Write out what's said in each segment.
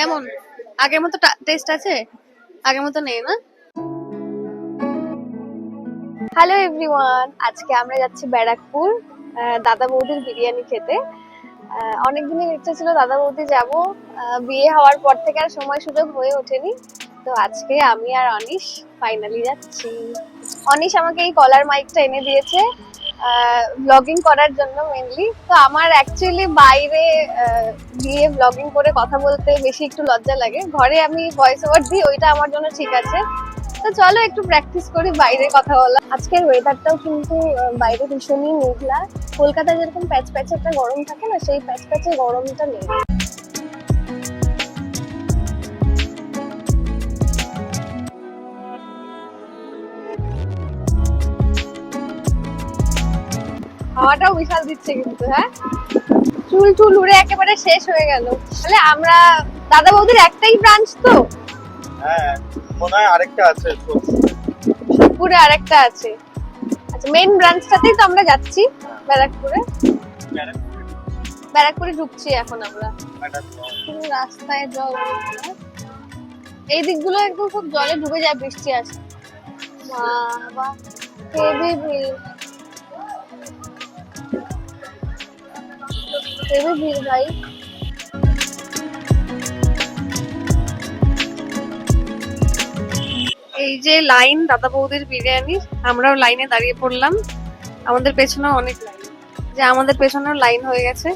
কেমন? আগের মতো টেস্ট আছে? আগের মতো নেই না? হ্যালো এভরিওয়ান আজকে আমরা যাচ্ছি ব্যারাকপুর দাদা বৌদির বিরিয়ানি খেতে। আহ, অনেকদিনের ইচ্ছা ছিল দাদা বৌদি যাব। বিয়ে হওয়ার পর থেকে আর সময় সুযোগ হয়ে ওঠেনি। তো আজকে আমি আর অনিশ ফাইনালি যাচ্ছি। অনিশ আমাকে এই কলার মাইকটা এনে দিয়েছে। ব্লগিং করার জন্য মেনলি তো আমার অ্যাকচুয়ালি বাইরে গিয়ে ব্লগিং করে কথা বলতে বেশি একটু লজ্জা লাগে। ঘরে আমি ভয়েস ওভার দিই, ওইটা আমার জন্য ঠিক আছে। তো চলো একটু প্র্যাকটিস করি বাইরে কথা বলা আজকের ওয়েদারটাও কিন্তু বাইরে ভীষণই মেঘলা। কলকাতায় যেরকম প্যাচ প্যাচে একটা গরম থাকে না, সেই প্যাচ প্যাচে গরমটা নেই। হাওয়াটাও বিশাল দিচ্ছে কিন্তু হ্যাঁ? চুল টুল উড়ে একেবারে শেষ হয়ে গেল। তাহলে আমরা দাদা বৌদির একটাই ব্রাঞ্চ তো? হ্যাঁ মনে হয় আরেকটা আছে সোদপুরে আরেকটা আছে। আচ্ছা মেইন ব্রাঞ্চটাতেই তো আমরা যাচ্ছি ব্যারাকপুরে। ব্যারাকপুরে ঢুকছি এখন আমরা। রাস্তায় জল হ্যাঁ? এই দিকগুলো একদম খুব জলে ডুবে যায় বৃষ্টি আসে বাবা হেভি ভিড় হেভি ভিড় ভাই। এই যে লাইন, দাদা বৌদির বিরিয়ানি, আমরাও লাইনে দাঁড়িয়ে পড়লাম। আমাদের পেছনেও অনেক লাইন। যে আমাদের পেছনেও লাইন হয়ে গেছে।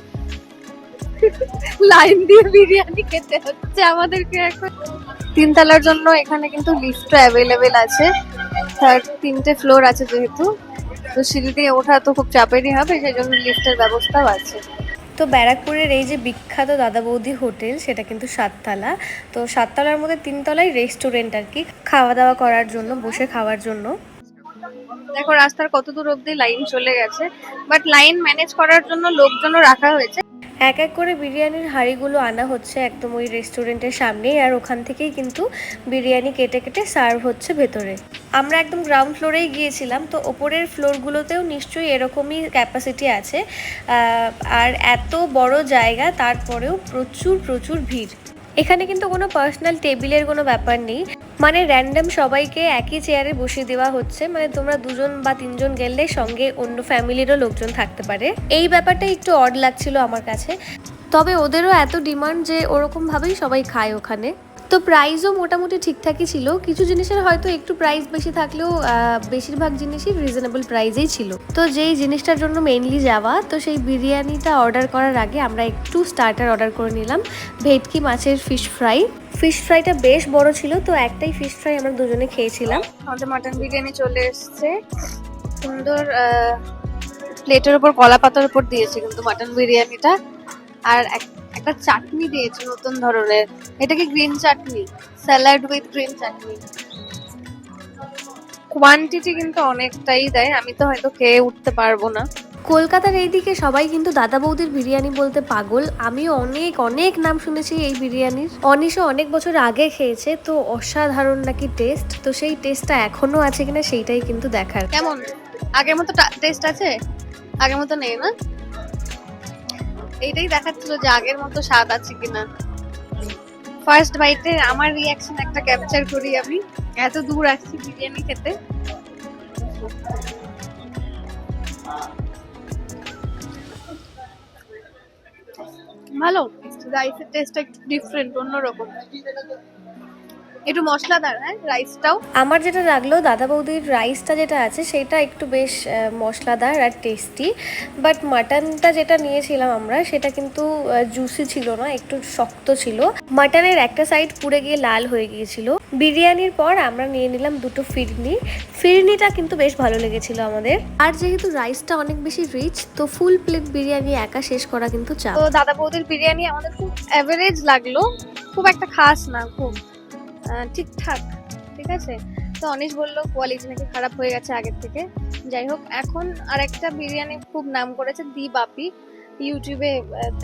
লাইন দিয়ে বিরিয়ানি খেতে হচ্ছে আমাদেরকে এখন। তিনতলার জন্য এখানে কিন্তু লিফটও অ্যাভেলেবেল আছে। তার তিনটে ফ্লোর আছে যেহেতু। তো সিঁড়ি দিয়ে ওঠা তো খুব চাপেরই হবে, সেই জন্য লিফটের ব্যবস্থাও আছে। তো ব্যারাকপুরের এই যে বিখ্যাত দাদা বৌদি হোটেল, সেটা কিন্তু সাততলা। তো সাততলার মধ্যে তিনতলায় রেস্টুরেন্ট আর কি খাওয়া দাওয়া করার জন্য, বসে খাওয়ার জন্য। দেখো, রাস্তার কত দূর অব্দি লাইন চলে গেছে বাট লাইন ম্যানেজ করার জন্য লোকজনও রাখা হয়েছে। এক এক করে বিরিয়ানির হাঁড়িগুলো আনা হচ্ছে একদম ওই রেস্টুরেন্টের সামনেই, আর ওখান থেকেই কিন্তু বিরিয়ানি কেটে কেটে সার্ভ হচ্ছে ভেতরে। আমরা একদম গ্রাউন্ড ফ্লোরেই গিয়েছিলাম, তো ওপরের ফ্লোরগুলোতেও নিশ্চয়ই এরকমই ক্যাপাসিটি আছে। আর এত বড় জায়গা, তারপরেও প্রচুর প্রচুর ভিড়। এখানে কিন্তু কোনো পার্সোনাল টেবিলের কোনো ব্যাপার নেই। মানে র্যান্ডম সবাইকে একই চেয়ারে বসিয়ে দেওয়া হচ্ছে মানে তোমরা দুজন বা তিনজন গেলে সঙ্গে অন্য ফ্যামিলিরও লোকজন থাকতে পারে। এই ব্যাপারটা একটু অড লাগছিল আমার কাছে। তবে ওদেরও এত ডিমান্ড যে ওরকম ভাবেই সবাই খায় ওখানে। তো প্রাইসও মোটামুটি ঠিকঠাকই ছিল। কিছু জিনিসের হয়তো একটু প্রাইস বেশি থাকলেও বেশিরভাগ জিনিসই রিজনেবল প্রাইসেই ছিল। তো যেই জিনিসটার জন্য মেইনলি যাওয়া, তো সেই বিরিয়ানিটা অর্ডার করার আগে আমরা একটু স্টার্টার অর্ডার করে নিলাম। ভেটকি মাছের ফিশ ফ্রাই ফিশ ফ্রাইটা বেশ বড় ছিল, তো একটাই ফিশ ফ্রাই আমরা দুজনে খেয়েছিলাম। আমাদের মাটন বিরিয়ানি চলে এসেছে। সুন্দর প্লেটের উপর কলা পাতার উপর দিয়েছে কিন্তু মাটন বিরিয়ানিটা। আর এক- একটা চাটনি দিয়েছে নতুন ধরনের। এটা কি green chutney? Salad with green chutney. Quantity কিন্তু অনেকটাই দেয় আমি তো হয়তো খেয়ে উঠতে পারব না। কলকাতার এইদিকে সবাই কিন্তু দাদা বৌদির বিরিয়ানি বলতে পাগল। আমিও অনেক অনেক নাম শুনেছি এই বিরিয়ানির। অনিশও অনেক বছর আগে খেয়েছে তো অসাধারণ নাকি টেস্ট তো সেই টেস্টটা এখনও আছে কিনা সেইটাই কিন্তু দেখার। কেমন? আগের মতো টেস্ট আছে? আগের মতো নেই না? এইটাই দেখাচ্ছিল যে আগের মতো স্বাদ আছে কিনা। ফার্স্ট বাইটে আমার রিয়াকশন একটা ক্যাপচার করি আমি। এত দূর আসছি বিরিয়ানি খেতে। ভালো রাইসের টেস্টটা একটু ডিফারেন্ট অন্যরকম। একটু মশলাদার হ্যাঁ রাইসটাও আমার যেটা লাগল দাদা বৌদির রাইসটা যেটা আছে সেটা একটু বেশ মশলাদার আর টেস্টি বাট মাটনটা যেটা নিয়েছিলাম আমরা সেটা কিন্তু জুসি ছিল না একটু শক্ত ছিল। মাটনের একটা সাইড পুড়ে গিয়ে লাল হয়ে গিয়েছিল। বিরিয়ানির পর আমরা নিয়ে নিলাম দুটো ফিরনি। ফিরনিটা কিন্তু বেশ ভালো লেগেছিল আমাদের। আর যেহেতু রাইসটা অনেক বেশি রিচ তো ফুল প্লেট বিরিয়ানি একা শেষ করা কিন্তু চাপ। তো দাদা বৌদির বিরিয়ানি আমাদের খুব অ্যাভারেজ লাগল। খুব একটা খাস না খুব। ঠিকঠাক, ঠিক আছে? তো অনিশ বলল, কোয়ালিটি নাকি খারাপ হয়ে গেছে আগের থেকে। যাই হোক, এখন আর একটা বিরিয়ানি খুব নাম করেছে দি বাপি ইউটিউবে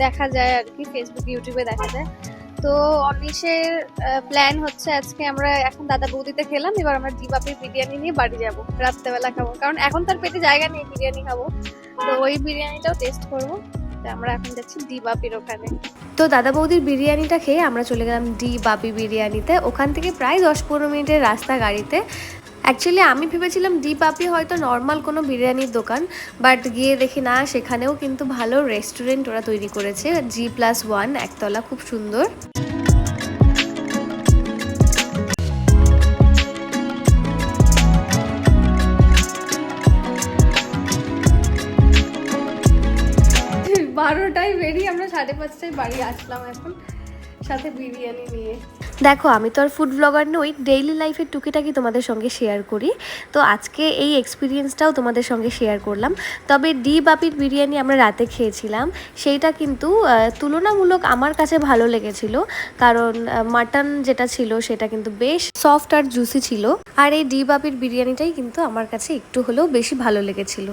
দেখা যায় আর কি ফেসবুক ইউটিউবে দেখা যায়। তো অনিশের প্ল্যান হচ্ছে আজকে আমরা এখন দাদা বৌদিতে খেলাম, এবার আমরা দি বাপির বিরিয়ানি নিয়ে বাড়ি যাব। রাত্রেবেলা খাব। কারণ এখন তার পেটে জায়গা নেই, বিরিয়ানি খাব। তো ওই বিরিয়ানিটাও টেস্ট করব। আমরা এখন যাচ্ছি ডি বাপির ওখানে তো দাদা বৌদির বিরিয়ানিটা খেয়ে আমরা চলে গেলাম ডি বাপি বিরিয়ানিতে। ওখান থেকে প্রায় দশ পনেরো মিনিটের রাস্তা গাড়িতে। অ্যাকচুয়ালি আমি ভেবেছিলাম ডি পাপি হয়তো নর্মাল কোনো বিরিয়ানির দোকান বাট গিয়ে দেখি না, সেখানেও কিন্তু ভালো রেস্টুরেন্ট ওরা তৈরি করেছে জি প্লাস ওয়ান একতলা, খুব সুন্দর। বারোটায় বেরিয়ে আমরা সাড়ে পাঁচটায় বাড়ি আসলাম এখন, সাথে বিরিয়ানি নিয়ে। দেখো, আমি তো আর ফুড ব্লগার নই ডেইলি লাইফের টুকিটাকি তোমাদের সঙ্গে শেয়ার করি। তো আজকে এই এক্সপিরিয়েন্সটাও তোমাদের সঙ্গে শেয়ার করলাম। তবে ডি বাপির বিরিয়ানি আমরা রাতে খেয়েছিলাম। সেইটা কিন্তু তুলনামূলক আমার কাছে ভালো লেগেছিল। কারণ মাটন যেটা ছিল, সেটা কিন্তু বেশ সফট আর জুসি ছিল। আর এই ডি বাপির বিরিয়ানিটাই কিন্তু আমার কাছে একটু হলেও বেশি ভালো লেগেছিল।